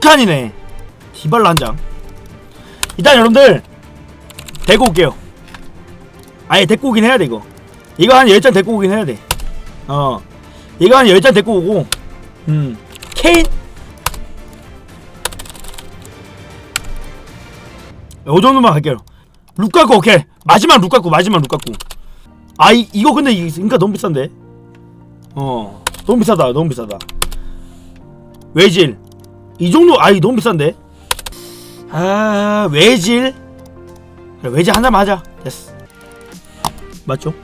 두 칸이네. 디발라 한장. 일단 여러분들 데리고 올게요. 아예 데리고 오긴 해야 돼 이거. 이거 한 10장 데리고 오긴 해야 돼 어. 이거 한 10장 데리고 오고 음. 케인? 요 정도만 갈게요. 루카쿠 오케이. 마지막 루카쿠 마지막 루카쿠 아 이, 이거 근데 이 인가 너무 비싼데? 어. 너무 비싸다 너무 비싸다. 외질 이 정도 아이 너무 비싼데? 아 외질. 외질 하나 맞아 됐어. 맞죠?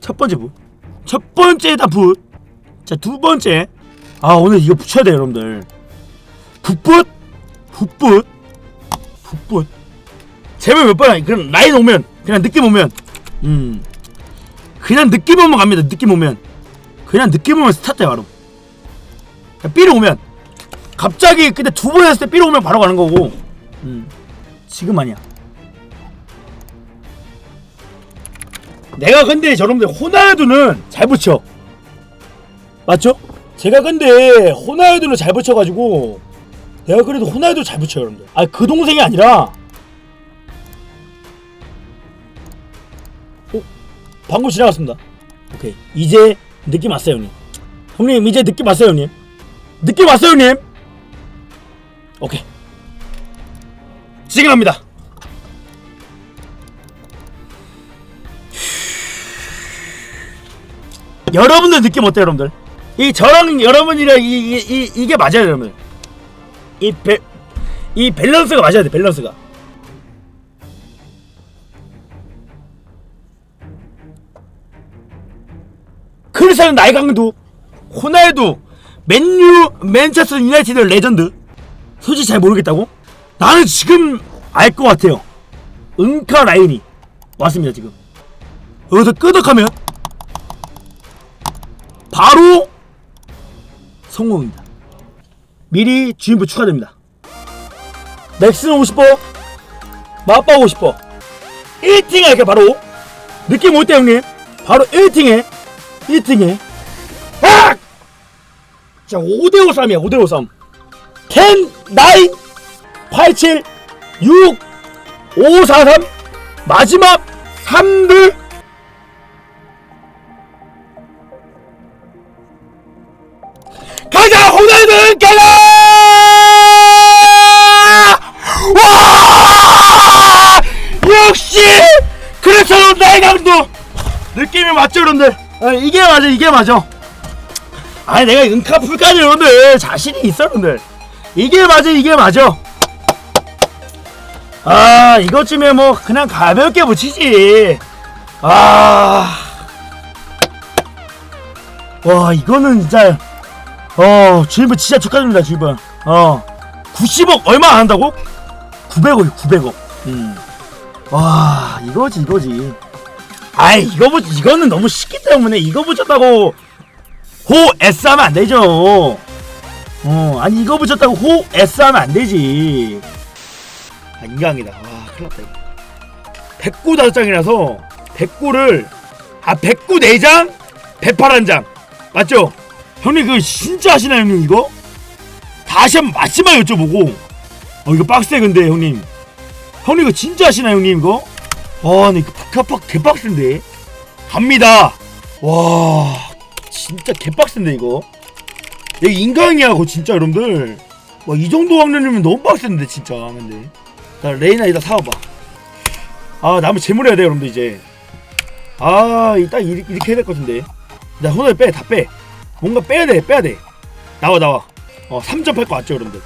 첫 번째 붓첫 번째다 붓자두 번째. 아 오늘 이거 붙여야 돼요 여러분들. 붓붓 붓붓 붓붓. 제발 몇 번 그냥 라인 오면 그냥 느낌 오면. 음. 그냥 느낌 오면 갑니다 느낌 오면 그냥 느낌 오면 스타트야 바로. 삐로 오면. 갑자기 근데 두 번 했을 때 삐로 오면 바로 가는 거고. 음. 지금 아니야. 내가 근데 저놈들 호날두는 잘 붙여. 맞죠? 제가 근데 호날두를 잘 붙여가지고 내가 그래도 호날두 잘 붙여 여러분들. 아 그 동생이 아니라. 어? 방금 지나갔습니다. 오케이. 이제 느낌 왔어요 형님. 형님 이제 느낌 왔어요 형님. 느낌 왔어요 형님. 오케이. 지금 합니다. 여러분들 느낌 어때요 여러분들? 이 저랑 여러분이랑 이, 이, 이, 이게 맞아요 여러분 이, 배, 이 밸런스가 맞아야 돼 밸런스가 크리스티아노 나이 강도. 호날두 맨유 맨체스터 유나이티드 레전드. 솔직히 잘 모르겠다고? 나는 지금 알 것 같아요. 은카 라인이 왔습니다 지금. 여기서 끄덕하면 바로 성공입니다. 미리 주인분 축하드립니다. 맥스는 오고 싶어? 맛봐 오고 싶어? 1등에 이렇게 바로 느낌 올때 형님. 바로 1등에 1등에. 아! 자 5대5 싸움이야 5대5 싸움 10, 9, 8, 7, 6, 5, 4, 3 마지막 3들. 가자 호날두 깨라 와! 역시! 그래서 나의 강도 느낌이 맞죠 여러분들 아, 이게 맞아 이게 맞아. 아니 내가 은카풀까지 여러분들 자신이 있어 여러분들. 이게 맞아 이게 맞아. 아 이것쯤에 뭐 그냥 가볍게 붙이지. 아. 와 이거는 진짜 어 주인분 진짜 축하드립니다 주인분. 어. 90억 얼마 안 한다고? 900억 900억. 음 와 이거지 이거지 아이 이거 보 이거는 너무 쉽기 때문에 이거 붙였다고 호 S 하면 안 되죠. 어 아니 이거 붙였다고 호 S 하면 안 되지. 아 인강이다. 와 큰일 났다 백구 다섯 장이라서 백구를 아 백구 네 장? 백팔 한 장. 맞죠? 형님 그거 진짜 하시나요 형님 이거? 다시 한 번 마지막 여쭤보고. 어 이거 빡세 근데 형님. 형님 이거 진짜 하시나요 형님 이거? 와 근데 이거 박합박 개빡센데 갑니다 와 진짜 개빡센데 이거 이거 인강이야 그거 진짜 여러분들 와 이 정도 확률이면 너무 빡센데 진짜 근데 나 레이나 이따 사와봐 아 나무 재물해야 돼 여러분들 이제 아 이따 이렇게 해야 될 것 같은데 나 호날 빼다 빼 뭔가 빼야 돼, 빼야 돼. 나와, 나와. 어, 3.8가 왔죠, 여러분들.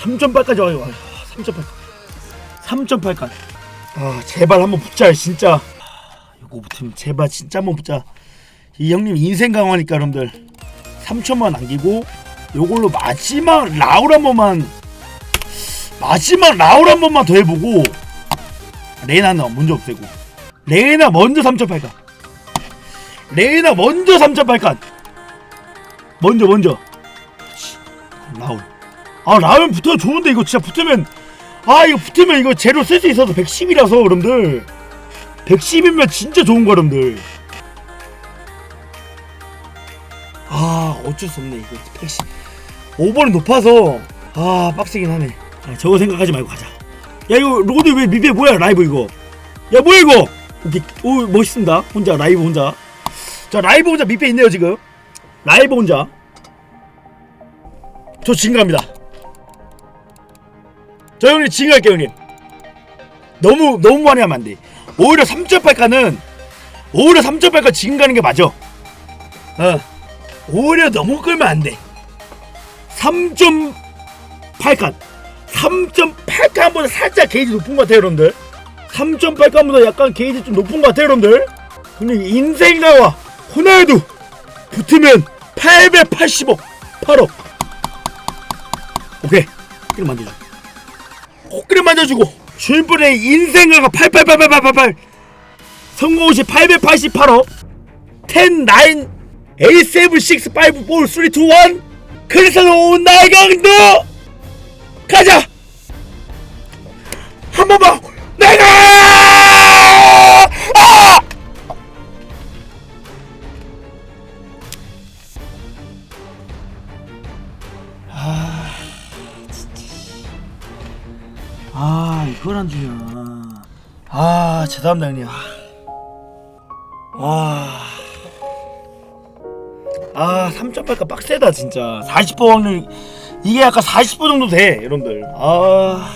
3.8까지 와요. 와, 3.8. 3.8까지. 아, 제발 한번 붙자, 진짜. 아, 이거 붙으면 제발 진짜 한번 붙자. 이 형님 인생 강화니까, 여러분들. 3천만 남기고, 요걸로 마지막 라울 한 번만, 마지막 라울 한 번만 더 해보고, 레이나는 먼저 없애고. 레이나 먼저 3.8간. 레이나 먼저 3.8간. 먼저 먼저 라울 아 라울 붙어 좋은데 이거 진짜 붙으면 아 이거 붙으면 이거 제로 쓸수 있어서 110이라서 여러분들. 110이면 진짜 좋은 거 여러분들. 아 어쩔 수 없네 이거. 110 5번은 높아서 아 빡세긴 하네. 아, 저거 생각하지 말고 가자. 야 이거 로드 왜 미베 뭐야? 라이브 이거. 야 뭐야 이거? 오케이. 오 멋있습니다. 혼자 라이브 혼자. 자 라이브 혼자 밑에 있네요 지금. 라이브 혼자. 저 지금 갑니다 저 형님 지금 갈게요 형님 너무 너무 많이 하면 안돼. 오히려 3.8칸은 오히려 3.8칸 지금 가는 게 맞아. 어. 오히려 너무 끌면 안돼. 3.8칸 3.8칸보다 살짝 게이지 높은 것 같아요 여러분들. 3.8칸보다 약간 게이지 좀 높은 것 같아요 여러분들. 형님 인생나와. 호날두 붙으면 880억 8억. 오케이. 코끼리 만져주고 코끼리 만져주고 슈인분의 인생가가 8888888 성공 시 888억 10, 9, 8, 7, 6, 5, 4, 3, 2, 1 크리스티아노 나이강도! 가자 아 이걸 안 주냐. 아 죄송합니다 형님 아, 아 3.8가 빡세다 진짜. 40% 확률. 이게 약간 40% 정도 돼 여러분들. 아